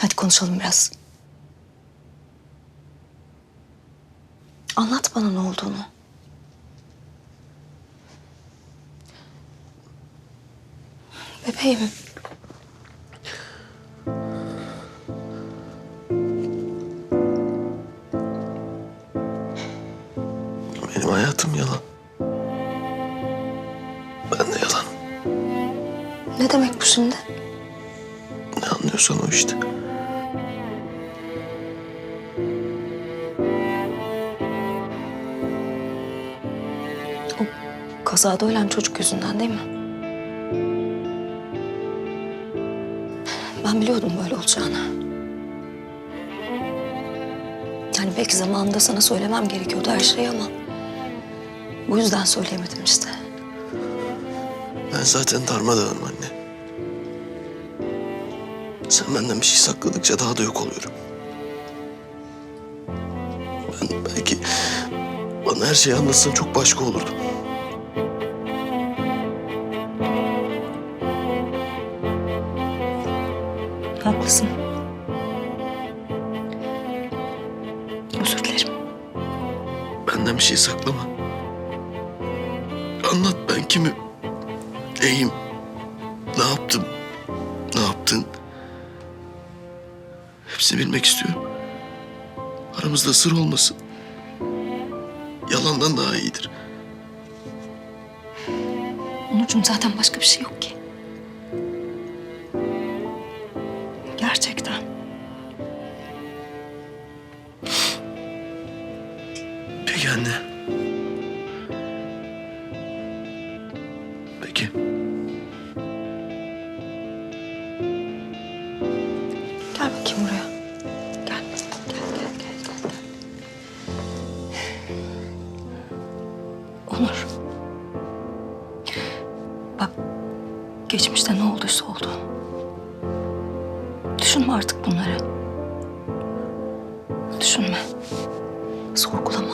Hadi konuşalım biraz. Anlat bana ne olduğunu. Bebeğim. Benim hayatım yalan. Ben de yalan. Ne demek bu şimdi? Ne anlıyorsan o işte. Kazada ölen çocuk yüzünden değil mi? Ben biliyordum böyle olacağını. Yani belki zamanında sana söylemem gerekiyordu her şeyi ama... ...bu yüzden söyleyemedim işte. Ben zaten darmadağınım anne. Sen benden bir şey sakladıkça daha da yok oluyorum. Ben belki bana her şeyi anlatsan çok başka olurdu. Haklısın. Özür dilerim. Benden bir şey saklama. Anlat ben kimim? Neyim? Ne yaptım? Ne yaptın? Hepsini bilmek istiyorum. Aramızda sır olmasın. Yalandan daha iyidir. Onurcuğum zaten başka bir şey yok ki. Gerçekten. Peki anne. Peki. Gel bakayım buraya. Onur. Bak, geçmişte ne olduysa oldu. Düşünme artık bunları. Düşünme. Sorgulama.